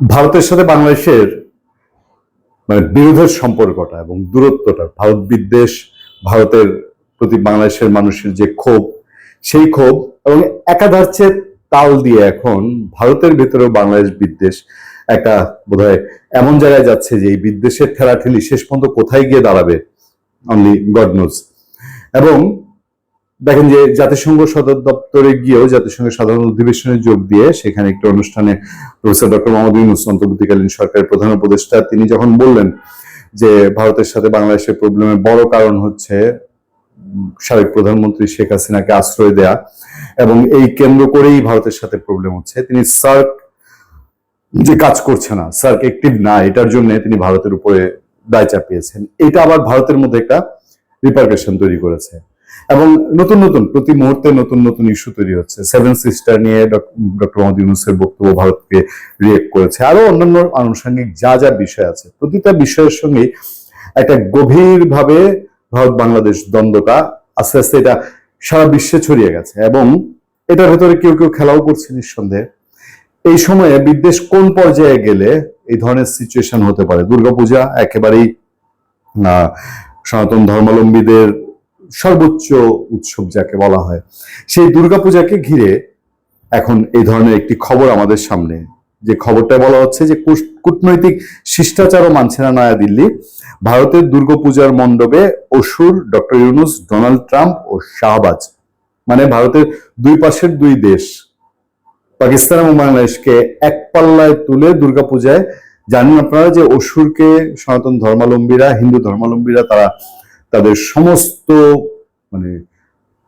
ভারতের সাথে বাংলাদেশের মানে বিরোধের সম্পর্কটা এবং দূরত্বটা ভারত বিদ্বেষ ভারতের প্রতি বাংলাদেশের মানুষের যে ক্ষোভ, সেই ক্ষোভ এবং একাধার্চের তাল দিয়ে এখন ভারতের ভেতরেও বাংলাদেশ বিদ্বেষ একটা বোধহয় এমন জায়গায় যাচ্ছে যে এই বিদ্বেষের ঠেলাঠেলি শেষ পর্যন্ত কোথায় গিয়ে দাঁড়াবে? অনলি গড এবং দেখেন যে জাতিসংঘ সদর দপ্তরে গিয়েও জাতিসংঘের সাধারণ অধিবেশনে যোগ দিয়ে সেখানে একটি অনুষ্ঠানে প্রফেসর ডক্টর মোহাম্মদ ইউনুস অন্তর্বর্তীকালীন সরকারের প্রধান উপদেষ্টা, তিনি যখন বললেন যে ভারতের সাথে বাংলাদেশের প্রবলেমের বড় কারণ হচ্ছে সাবেক প্রধানমন্ত্রী শেখ হাসিনাকে আশ্রয় দেয়া এবং এই কেন্দ্র করেই ভারতের সাথে প্রবলেম হচ্ছে, তিনি সার্ক যে কাজ করছে না, সার্ক অ্যাক্টিভ না, এটার জন্য তিনি ভারতের উপরে দায় চাপিয়েছেন। এটা আবার ভারতের মধ্যে একটা রিপার্কেশন তৈরি করেছে। এবং নতুন নতুন, প্রতি মুহূর্তে নতুন নতুন ইস্যু তৈরি হচ্ছে। সেভেন সিস্টার নিয়ে ডক্টর মোহাম্মদ ইউনুসের বক্তব্য ভারতকে রিয়েক্ট করেছে। আরও অন্যান্য আনুষঙ্গিক যা যা বিষয় আছে, প্রতিটা বিষয়ের সঙ্গে একটা গভীরভাবে ভারত বাংলাদেশ দ্বন্দ্বটা আস্তে আস্তে এটা সারা বিশ্বে ছড়িয়ে গেছে এবং এটার ভেতরে কেউ কেউ খেলাও করছে নিঃসন্দেহে। এই সময়ে বিদ্বেষ কোন পর্যায়ে গেলে এই ধরনের সিচুয়েশন হতে পারে? দুর্গাপূজা একেবারেই সনাতন ধর্মাবলম্বীদের সর্বোচ্চ উৎসব যাকে বলা হয়, সেই দুর্গাপূজাকে ঘিরে এখন এই ধরনের একটি খবর আমাদের সামনে। যে খবরটা বলা হচ্ছে যে কূটনৈতিক শিষ্টাচারও মানছে না নয়া দিল্লি। ভারতের দুর্গাপূজার মণ্ডপে অসুর ডক্টর ইউনুস, ডোনাল্ড ট্রাম্প ও শাহবাজ মানে ভারতের দুই পাশের দুই দেশ, পাকিস্তান এবং বাংলাদেশকে এক পাল্লায় তুলে দুর্গাপূজায়। জানেন আপনারা যে অসুরকে সনাতন ধর্মাবলম্বীরা, হিন্দু ধর্মাবলম্বীরা তারা তাদের সমস্ত মানে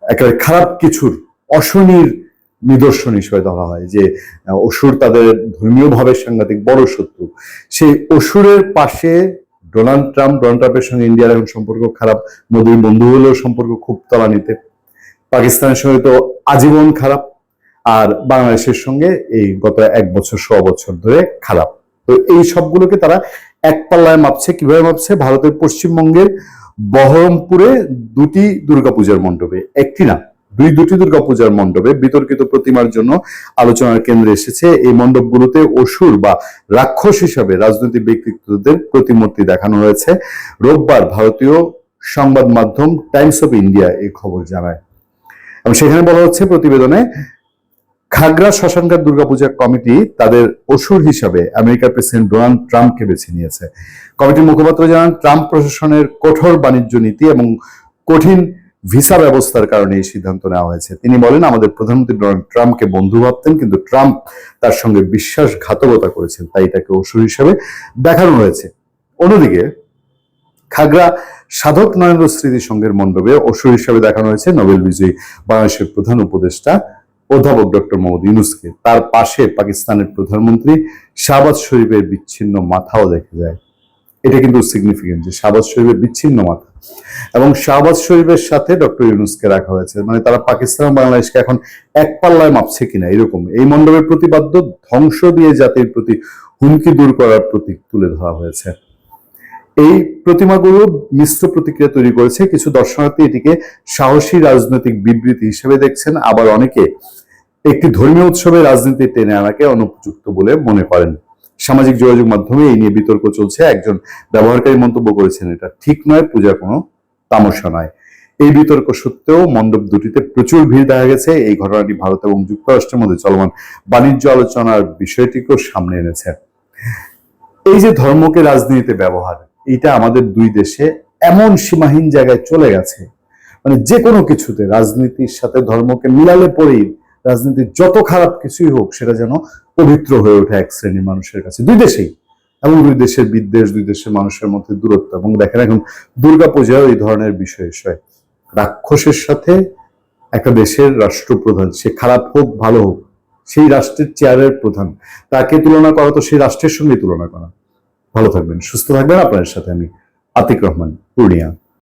একেবারে খারাপ কিছুর অশনির নিদর্শন হিসেবে ধরা হয় যে অসুর তাদের ধর্মীয় ভাবে সাংঘাতিক বড় শত্রু। সেই অসুরের পাশে ডোনাল্ড ট্রাম্প, ডোনাল্ড ট্রাম্পের সঙ্গে ইন্ডিয়ার এখন সম্পর্ক খারাপ, মোদীর বন্ধু হলেও সম্পর্ক খুব তলানিতে। পাকিস্তানের সঙ্গে তো আজীবন খারাপ, আর বাংলাদেশের সঙ্গে এই গত এক বছর শ বছর ধরে খারাপ। তো এই সবগুলোকে তারা এক পাল্লায় মাপছে, কীভাবে মাপছে? ভারতের পশ্চিমবঙ্গের বহরমপুরে দুটি দুর্গাপূজার মণ্ডপে, একটি না, দুই দুটি দুর্গাপূজার মণ্ডপে বিতর্কিত প্রতিমার জন্য আলোচনার কেন্দ্রে এসেছে এই মণ্ডপগুলোতে অসুর বা রাক্ষস হিসাবে রাজনৈতিক ব্যক্তিত্বদের প্রতিমূর্তি দেখানো হয়েছে। রোববার ভারতীয় সংবাদ মাধ্যম টাইমস অফ ইন্ডিয়া এই খবর জানায়। এবং সেখানে বলা হচ্ছে, প্রতিবেদনে খাগড়া শ্মশানঘাট দুর্গাপূজা কমিটি তাদের অসুর হিসাবে আমেরিকার প্রেসিডেন্ট ডোনাল্ড ট্রাম্পকে বেছে নিয়েছে। কমিটির মুখপাত্র জানান, ট্রাম্প প্রশাসনের কঠোর বাণিজ্য নীতি এবং কঠিন ভিসা ব্যবস্থার কারণে এই সিদ্ধান্ত নেওয়া হয়েছে। তিনি বলেন, আমাদের প্রধানমন্ত্রী ডোনাল্ড ট্রাম্পকে বন্ধু ভাবতেন, কিন্তু ট্রাম্প তার সঙ্গে বিশ্বাসঘাতকতা করেছেন, তাই তাকে অসুর হিসাবে দেখানো হয়েছে। অন্যদিকে, খাগড়া সাধক নরেন্দ্র স্মৃতি সংঘের মণ্ডপে অসুর হিসাবে দেখানো হয়েছে নোবেল বিজয়ী বাংলাদেশের প্রধান উপদেষ্টা অধ্যাপক ডক্টর মোহাম্মদ ইউনুসকে তার পাশে পাকিস্তানের প্রধানমন্ত্রী শাহবাজ শরীফের বিচ্ছিন্ন মাথাও দেখা যায়। এটা কিন্তু সিগনিফিকেন্ট যে শাহবাজ শরীফের বিচ্ছিন্ন মাথা। এবং শাহবাজ শরীফের সাথে ডক্টর ইউনুসকে রাখা হয়েছে। মানে তারা পাকিস্তান বাংলাদেশকে এখন এক পাল্লায় মাপছে কিনা এরকম। এই মণ্ডপের প্রতিবাদ্য ধ্বংস দিয়ে জাতির প্রতি হুমকি দূর করার প্রতীক তুলে ধরা হয়েছে। এই প্রতিমাগুলো মিশ্র প্রতিক্রিয়া তৈরি করেছে। কিছু দর্শনার্থী এটিকে সাহসী রাজনৈতিক বিবৃতি হিসেবে দেখছেন। আবার অনেকে একটি ধর্মীয় উৎসবে রাজনীতি টেনে আনাকে অনুপযুক্ত বলে মনে করেন। সামাজিক যোগাযোগ মাধ্যমে এই নিয়ে বিতর্ক চলছে, একজন ব্যবহারকারী মন্তব্য করেছেন, এটা ঠিক নয় পূজা কোনো তামসা নয়। এই বিতর্ক সত্ত্বেও মণ্ডপ দুটিতে প্রচুর ভিড় দেখা গেছে। এই ঘটনাটি ভারত এবং যুক্তরাষ্ট্রের মধ্যে চলমান বাণিজ্য আলোচনার বিষয়টিকেও সামনে এনেছে। এই যে ধর্মকে রাজনীতিতে ব্যবহার, এটা আমাদের দুই দেশে এমন সীমাহীন জায়গায় চলে গেছে। মানে যে কোনো কিছুতে রাজনীতির সাথে ধর্মকে মিলালে পরেই রাজনীতির যত খারাপ কিছুই হোক, সেটা যেন পবিত্র হয়ে ওঠে এক শ্রেণির মানুষের কাছে। দুই দেশেই, এবং দুই দেশের বিদ্বেষ, দুই দেশের মানুষের মধ্যে দূরত্ব। এবং দেখেন এখন দুর্গাপূজাও এই ধরনের বিষয় এসয় রাক্ষসের সাথে একটা দেশের রাষ্ট্রপ্রধান, সে খারাপ হোক, ভালো হোক, সেই রাষ্ট্রের চেয়ারের প্রধান, তাকে তুলনা করা তো সেই রাষ্ট্রের সঙ্গে তুলনা করা। ভালো থাকবেন, সুস্থ থাকবেন। আপনার সাথে আমি আতিক রহমান, পূর্ণিয়া।